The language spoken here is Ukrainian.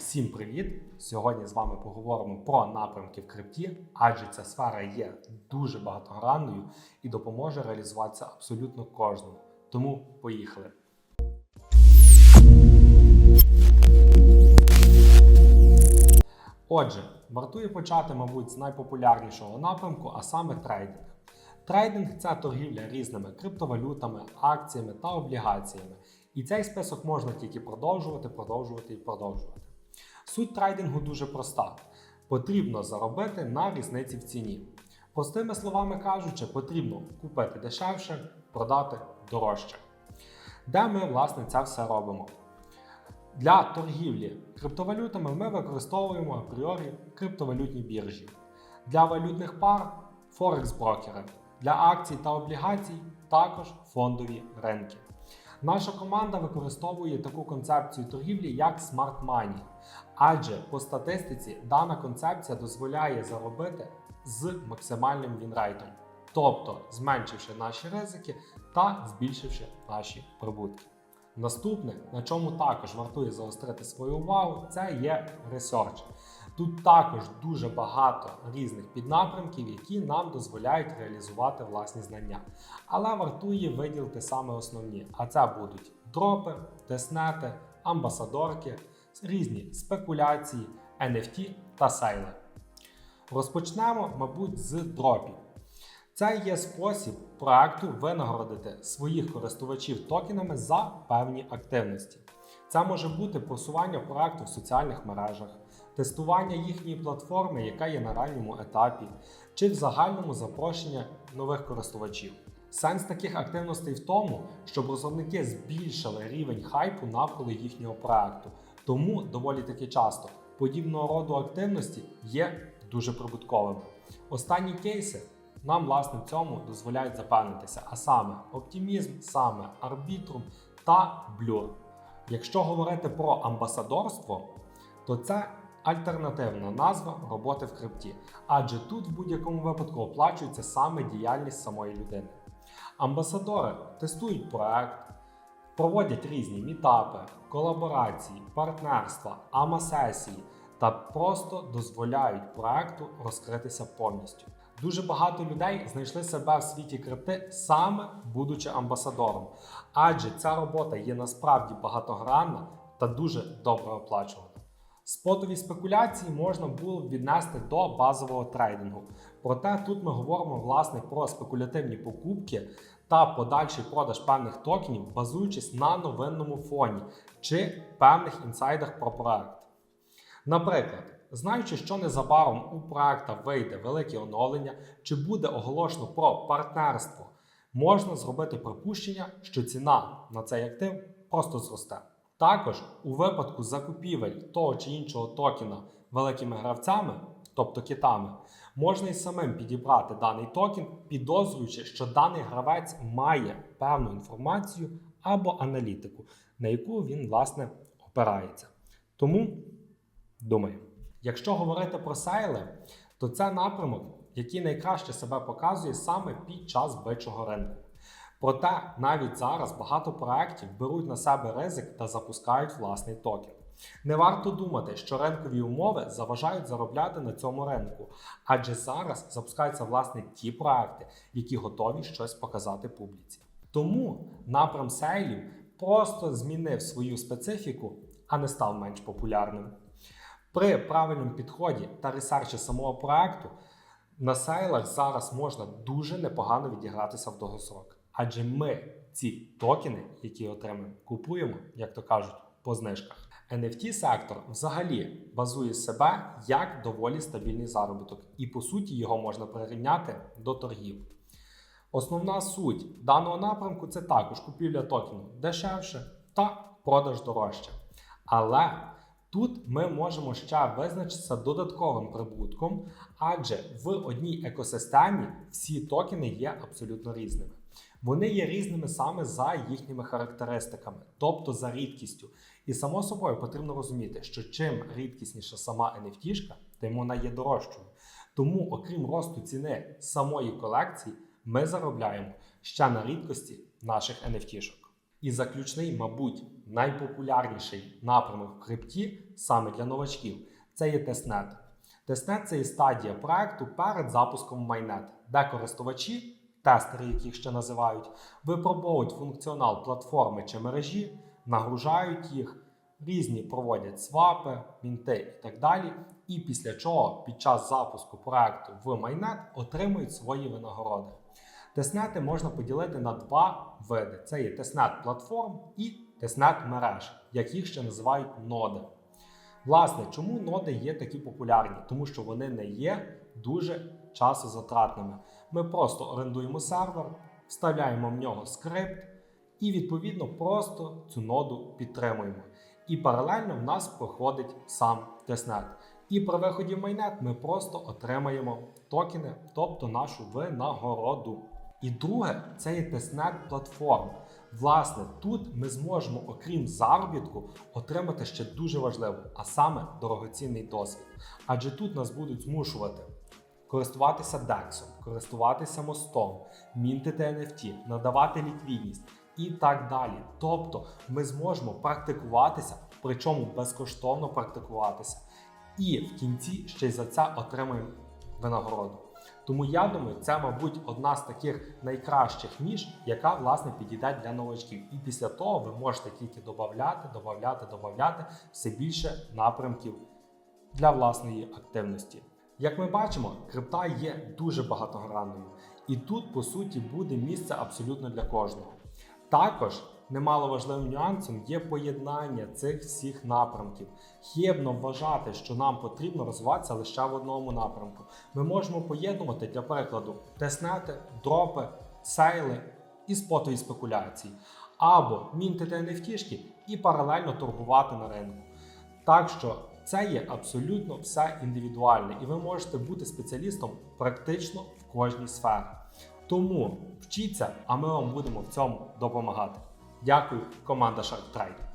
Всім привіт! Сьогодні з вами поговоримо про напрямки в крипті, адже ця сфера є дуже багатогранною і допоможе реалізуватися абсолютно кожному. Тому поїхали! Отже, вартує почати, мабуть, з найпопулярнішого напрямку, а саме трейдинг. Трейдинг це торгівля різними криптовалютами, акціями та облігаціями. І цей список можна тільки продовжувати, продовжувати і продовжувати. Суть трейдингу дуже проста: потрібно заробити на різниці в ціні. Простими словами кажучи, потрібно купити дешевше, продати дорожче. Де ми, власне, це все робимо? Для торгівлі криптовалютами ми використовуємо апріорі криптовалютні біржі. Для валютних пар Форекс-брокери, для акцій та облігацій також фондові ринки. Наша команда використовує таку концепцію торгівлі як Smart Money, адже по статистиці дана концепція дозволяє заробити з максимальним вінрейтом, тобто зменшивши наші ризики та збільшивши наші прибутки. Наступне, на чому також вартує заострити свою увагу, це є ресерч. Тут також дуже багато різних піднапрямків, які нам дозволяють реалізувати власні знання. Але вартує виділити саме основні: а це будуть дропи, теснети, амбасадорки, різні спекуляції, NFT та сейли. Розпочнемо, мабуть, з дропів. Це є спосіб проекту винагородити своїх користувачів токенами за певні активності. Це може бути просування проекту в соціальних мережах, тестування їхньої платформи, яка є на ранньому етапі, чи в загальному запрошення нових користувачів. Сенс таких активностей в тому, щоб розробники збільшили рівень хайпу навколо їхнього проекту. Тому доволі таки часто подібного роду активності є дуже прибутковими. Останні кейси нам, власне, цьому дозволяють запевнитися, а саме оптимізм, саме арбітрум та блюр. Якщо говорити про амбасадорство, то це альтернативна назва роботи в крипті, адже тут в будь-якому випадку оплачується саме діяльність самої людини. Амбасадори тестують проект, проводять різні мітапи, колаборації, партнерства, ама-сесії та просто дозволяють проекту розкритися повністю. Дуже багато людей знайшли себе в світі крипти саме будучи амбасадором, адже ця робота є насправді багатогранна та дуже добре оплачувана. Спотові спекуляції можна було б віднести до базового трейдингу. Проте тут ми говоримо власне про спекулятивні покупки та подальший продаж певних токенів, базуючись на новинному фоні чи певних інсайдах про проект. Наприклад, знаючи, що незабаром у проекта вийде велике оновлення чи буде оголошено про партнерство, можна зробити припущення, що ціна на цей актив просто зросте. Також у випадку закупівель того чи іншого токена великими гравцями, тобто китами, можна і самим підібрати даний токен, підозрюючи, що даний гравець має певну інформацію або аналітику, на яку він власне опирається. Тому думаю. Якщо говорити про сейли, то це напрямок, який найкраще себе показує саме під час бичого ринку. Проте навіть зараз багато проєктів беруть на себе ризик та запускають власний токен. Не варто думати, що ринкові умови заважають заробляти на цьому ринку, адже зараз запускаються власне ті проекти, які готові щось показати публіці. Тому напрям сейлів просто змінив свою специфіку, а не став менш популярним. При правильному підході та ресерчі самого проекту на сейлах зараз можна дуже непогано відігратися в довгосрок. Адже ми ці токени, які отримуємо, купуємо, як то кажуть, по знижках. NFT сектор взагалі базує себе як доволі стабільний заробіток, і по суті його можна прирівняти до торгів. Основна суть даного напрямку це також купівля токену дешевше та продаж дорожче. Але Тут ми можемо ще визначитися додатковим прибутком, адже в одній екосистемі всі токени є абсолютно різними. Вони є різними саме за їхніми характеристиками, тобто за рідкістю. І само собою потрібно розуміти, що чим рідкісніша сама NFT, тим вона є дорожчою. Тому, окрім росту ціни самої колекції, ми заробляємо ще на рідкості наших NFT. -шок. І заключний, мабуть, найпопулярніший напрямок в крипті саме для новачків, це є тестнет. Тестнет це є стадія проекту перед запуском майнет, де користувачі, тестери, яких ще називають, випробовують функціонал платформи чи мережі, нагружають їх, різні проводять свапи, мінти і так далі. І після чого під час запуску проекту в майнет отримують свої винагороди. Тестнети можна поділити на два види: це є тестнет платформ і тестнет мереж, як їх ще називають ноди. Власне, чому ноди є такі популярні? Тому що вони не є дуже часозатратними. Ми просто орендуємо сервер, вставляємо в нього скрипт і відповідно просто цю ноду підтримуємо. І паралельно в нас проходить сам тестнет. І при виході в майнет ми просто отримаємо токени, тобто нашу винагороду. І друге, це є тестнет платформ. Власне, тут ми зможемо, окрім заробітку, отримати ще дуже важливо, а саме дорогоцінний досвід. Адже тут нас будуть змушувати користуватися DEX, користуватися мостом, мінтити NFT, надавати ліквідність і так далі. Тобто ми зможемо практикуватися, причому безкоштовно практикуватися. І в кінці ще й за це отримаємо винагороду. Тому я думаю, це, мабуть, одна з таких найкращих ніж, яка власне підійде для новачків. І після того ви можете тільки додати, додати, додати все більше напрямків для власної активності. Як ми бачимо, крипта є дуже багатогранною, і тут, по суті, буде місце абсолютно для кожного. Також немало важливим нюансом є поєднання цих всіх напрямків. Хибно вважати, що нам потрібно розвиватися лише в одному напрямку. Ми можемо поєднувати, для прикладу, теснети, дропи, сейли і спотові спекуляції, або мінтити NFT і паралельно торгувати на ринку. Так що це є абсолютно все індивідуальне, і ви можете бути спеціалістом практично в кожній сфері. Тому вчіться, а ми вам будемо в цьому допомагати. Дякую, команда Shark Trade.